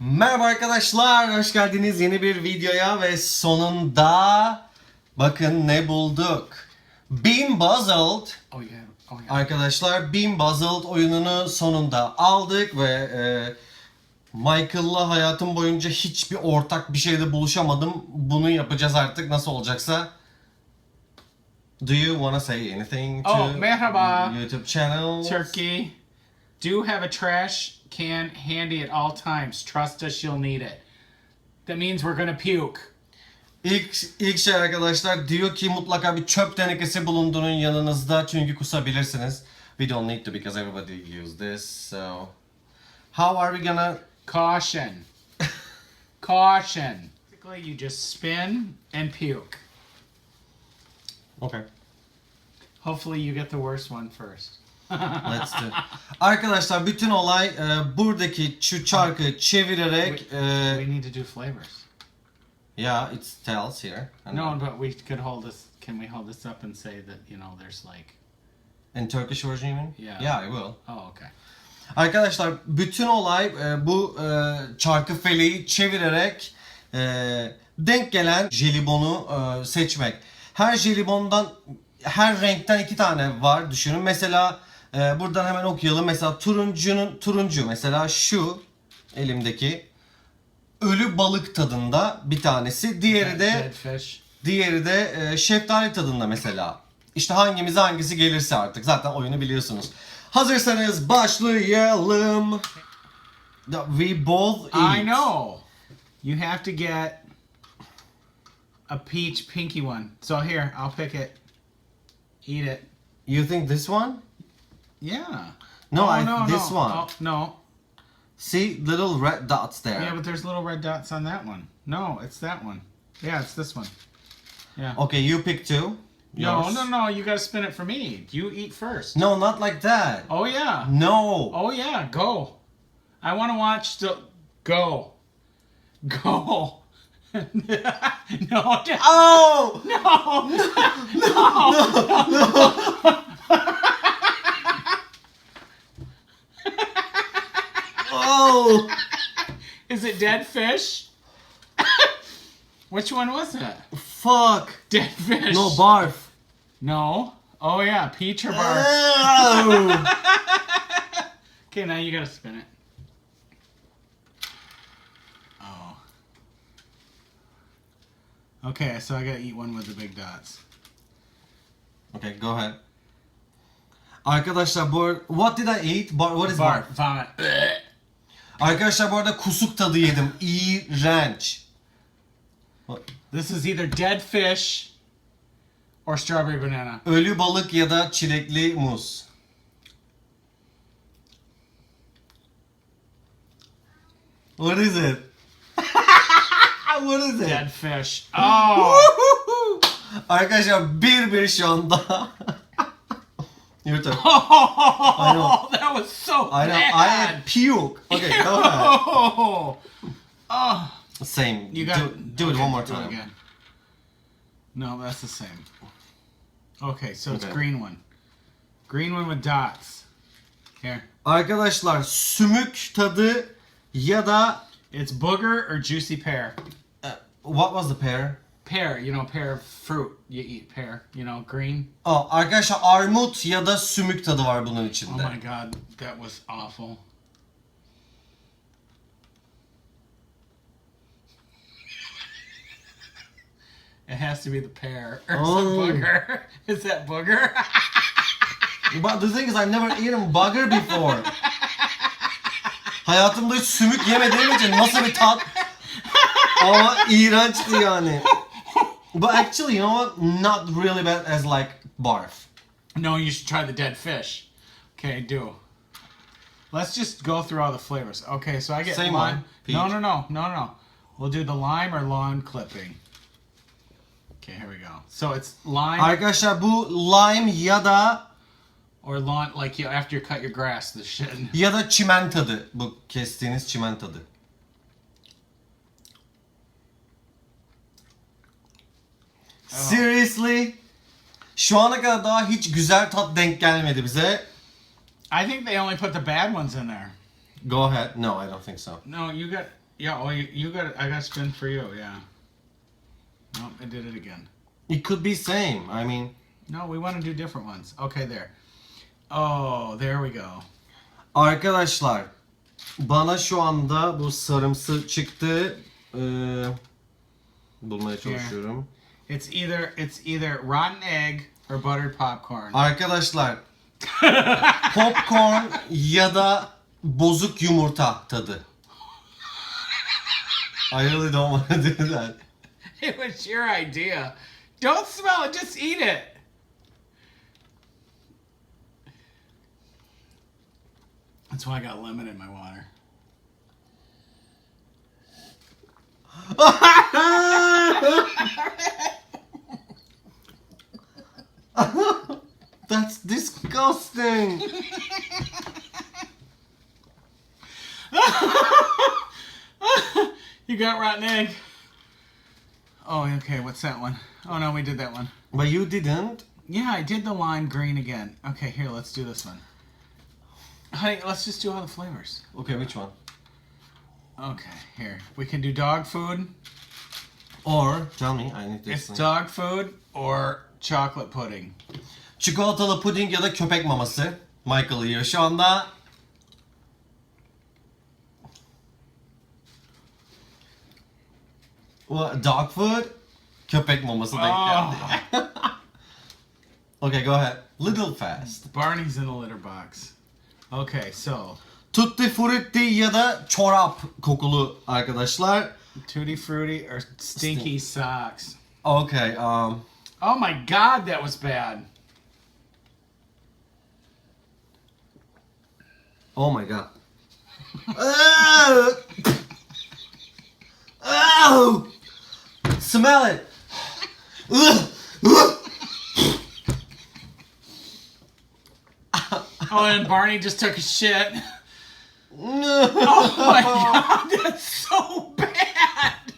Merhaba arkadaşlar, hoş geldiniz yeni bir videoya ve sonunda bakın ne bulduk. Bean Buzzled Oh yeah. Oh yeah. arkadaşlar Bean Buzzled oyununu sonunda aldık ve e, Michael'la hayatım boyunca hiçbir ortak bir şeyde buluşamadım. Bunu yapacağız artık nasıl olacaksa. Do you wanna say anything to Oh, merhaba. YouTube channel? Turkey, do have a trash can handy at all times. Trust us, you'll need it. That means we're gonna puke. İlk, ilk şey arkadaşlar diyor ki mutlaka bir çöp tenekesi bulundurun yanınızda çünkü kusabilirsiniz. We don't need to because everybody use this. So how are we gonna Caution. Caution. Basically, you just spin and puke. Okay. Hopefully, you get the worst one first. Let's do. Arkadaşlar bütün olay e, buradaki şu çarkı çevirerek We e, need to do flavors. yeah it tells here. No, but we could hold this. Can we hold this up and say that you know there's like? In Turkish version you mean? Yeah. Yeah, I will. Oh, okay. Arkadaşlar bütün olay e, bu e, çarkı feleği çevirerek e, denk gelen jelibonu e, seçmek. Her jelibondan her renkten iki tane var düşünün. Mesela e, buradan hemen okuyalım. Mesela turuncunun turuncu mesela şu elimdeki ölü balık tadında bir tanesi. Diğeri de Dead fish. Diğeri de e, şeftali tadında mesela. İşte hangimize hangisi gelirse artık. Zaten oyunu biliyorsunuz. Hazırsanız başlayalım. We both eat. I know. You have to get a peach pinky one. So here, I'll pick it. Eat it. You think this one? Yeah. No, oh, I, no, this no. one. Oh, no. See little red dots there. Yeah, but there's little red dots on that one. No, it's that one. Yeah, it's this one. Yeah. Okay, you pick two. no, Yours. no, no. You gotta spin it for me. You eat first. No, not like that. Oh yeah. No. Oh yeah. Go. I want to watch the. Go. Go. no. Oh! No. No. Oh! Is it dead fish? Which one was it? Fuck! Dead fish. No barf. No. Oh yeah, peach or bar. Oh! Okay, now you gotta spin it. Oh. Okay, so I gotta eat one with the big dots. okay, go ahead. Arkadaşlar bu ar- what did I eat? Bar, what is barf? Vomit. Arkadaşlar bu arada kusuk tadı yedim. İğrenç. This is either dead fish or strawberry banana. Ölü balık ya da çilekli muz. What is it? what is it? Dead fish. Oh. Arkadaşlar bir bir şu anda. Turn. Oh, that was so I know. bad. I had puke. Okay, go ahead. Oh. Oh. Same. You got do, do it okay, one more do it time. again. No, that's the same. Okay, so it's Okay. green one. Green one with dots. Here. Arkadaşlar sümük tadı ya da It's booger or juicy pear. uh, what was the pear? Pear, you know, pear fruit. You eat pear, you know, green. Oh, arkadaşlar armut ya da sümük tadı var bunun Oh içinde. my god, that was awful. It has to be the pear or Oh. some booger. Is that booger? But the thing is I've never eaten bugger before. Hayatımda hiç sümük yemediğim için nasıl bir tat? Ama iğrençti yani. But actually, you know what? Not really bad as like barf. no, you should try the dead fish. Okay, do. Let's just go through all the flavors. Okay, so I get Same lime. one, peach. No, no, no, no, no. We'll do the lime or lawn clipping. Okay, here we go. So it's lime Arkadaşlar bu lime ya da or lawn, like you after you cut your grass, the shit. ya da çimen tadı. Bu kestiğiniz çimen tadı. Seriously? Şu ana kadar daha hiç güzel tat denk gelmedi bize. I think they only put the bad ones in there. Go ahead. No, I don't think so. No, you got Yeah, well, you, you got. I got spin for you. Yeah. Nope, I did it again. It could be same. I mean, No, we want to do different ones. Okay, there. Oh, there we go. arkadaşlar bana şu anda bu sarımsı çıktı. Ee, bulmaya çalışıyorum. It's either it's either rotten egg or buttered popcorn. Arkadaşlar popcorn ya da bozuk yumurta tadı. I really don't want to do that. it was your idea. Don't smell it. Just eat it. That's why I got lemon in my water. That's disgusting. you got rotten egg. Oh, okay. What's that one? Oh no, we did that one. But you didn't. Yeah, I did the lime green again. Okay, here, let's do this one. Honey, let's just do all the flavors. Okay, which one? Okay, here. We can do dog food. Or tell me, I need to. It's dog food or chocolate pudding. Çikolatalı puding ya da köpek maması. Michael yiyor şu anda. What, dog food? Köpek maması denk geldi. Ah. okay, go ahead. Little fast. Barney's in the litter box. Okay, so Tutti frutti ya da çorap kokulu arkadaşlar. tutti frutti or stinky socks. Okay, um, Oh my god, that was bad. oh my god. oh! oh! Smell it! Oh, and Barney just took a shit. No. Oh my god, that's so bad.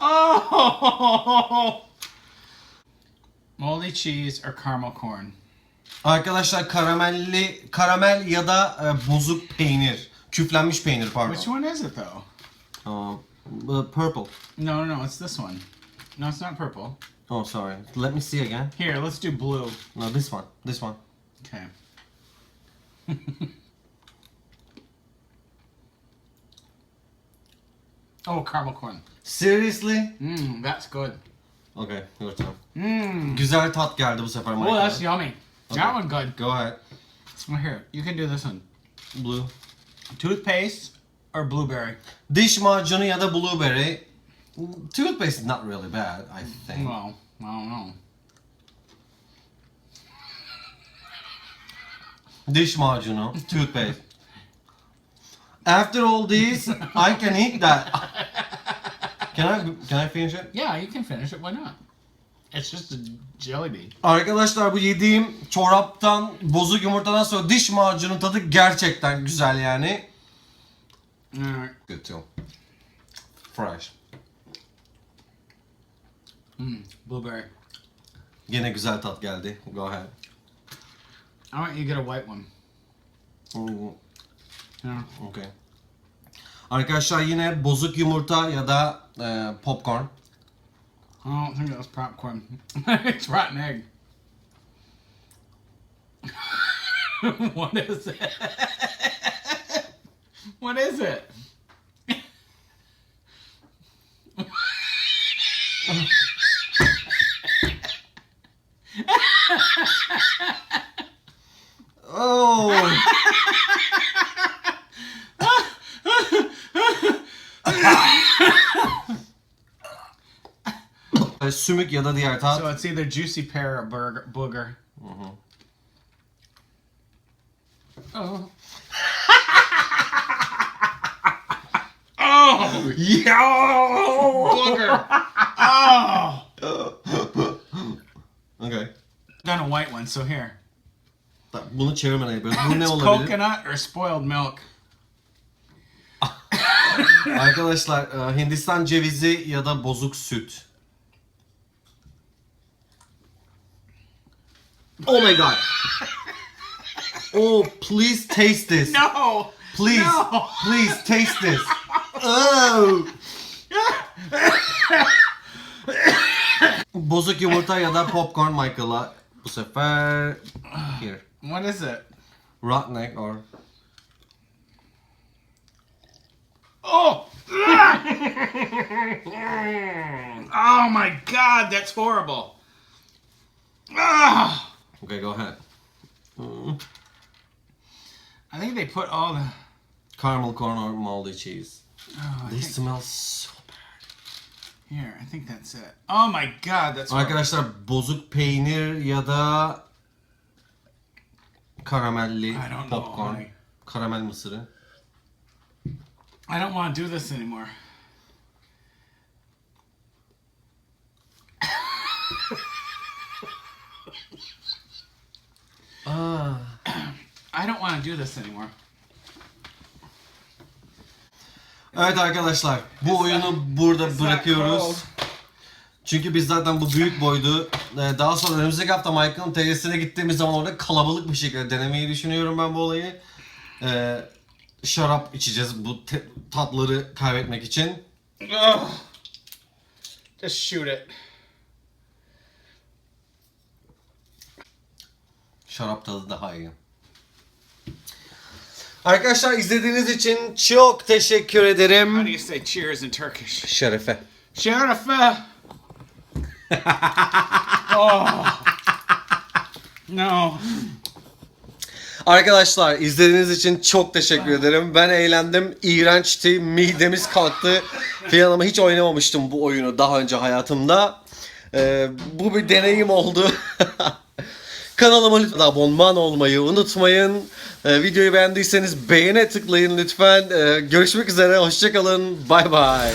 Oh. Moldy cheese or caramel corn. Arkadaşlar karamelli karamel ya da e, bozuk peynir. Küflenmiş peynir pardon. Which one is it though? Um, uh, purple. No, no, no, it's this one. No, it's not purple. Oh sorry. Let me see again. Here, let's do blue. No, this one. This one. Okay. oh, caramel corn. Seriously? Mmm, that's good. Okay, your turn. Mmm. Güzel tat geldi bu sefer Oh, that's yummy. That one good. Go ahead. Well, here, you can do this one. Blue. Toothpaste or blueberry? Diş macunu ya da blueberry. Toothpaste is not really bad, I think. Well, I don't know. Diş macunu, toothpaste. After all these, I can eat that. Can I can I finish it? Yeah, you can finish it. Why not? It's just a jelly bean. Arkadaşlar bu yediğim çoraptan, bozuk yumurtadan sonra diş macunun tadı gerçekten güzel yani. Alright. Good too. Fresh. Mm, blueberry. Yine güzel tat geldi. Go ahead. I want you to get a white one. Mm, Yeah. Okay. Arkadaşlar yine bozuk yumurta ya da e, popcorn. I don't think that's popcorn. it's rotten egg. what is it? what is it? Oh. Sümük ya da diğer tat. So it's either juicy pear or burger, booger. Oh. Yeah. booger. Oh. okay. Done a white one, so here. Tamam, Bunu çevirmeden yapıyoruz. Bu ne It's olabilir? coconut or spoiled milk. Arkadaşlar e, Hindistan cevizi ya da bozuk süt. Oh my god. Oh, please taste this. No. Please, No. please taste this. Oh! Bozuk yumurta ya da popcorn Michael'a bu sefer here. What is it? Rotten or Oh! oh my god, that's horrible. Ah! Okay, go ahead. Mm. I think they put all the. Caramel corn or moldy cheese. Oh, I They think, smell so here, I think that's it. Oh my god, that's. Arkadaşlar bozuk peynir ya da karamelli I don't know. popcorn. I- Karamel mısırı. I don't want to do this anymore. Aa. I don't want to do this anymore. Evet arkadaşlar bu oyunu burada bırakıyoruz. Çünkü biz zaten bu büyük boydu. Ee, Daha sonra önümüzdeki hafta Michael'ın TS'ine gittiğimiz zaman orada kalabalık bir şekilde denemeyi düşünüyorum ben bu olayı. Ee, şarap içeceğiz bu te- tatları kaybetmek için. Ugh. Just shoot it. Şarap tadı daha iyi. Arkadaşlar izlediğiniz için çok teşekkür How do ederim. you say cheers in Turkish? Şerefe. Sherifa. oh. No. Arkadaşlar izlediğiniz için çok teşekkür ederim. Ben eğlendim. İğrençti. Midemiz kalktı. Fiyanıma hiç oynamamıştım bu oyunu daha önce hayatımda. Ee, bu bir deneyim oldu. Kanalıma lütfen abonman olmayı unutmayın. Ee, videoyu beğendiyseniz beğene tıklayın lütfen. Ee, görüşmek üzere. Hoşçakalın. Bay bay.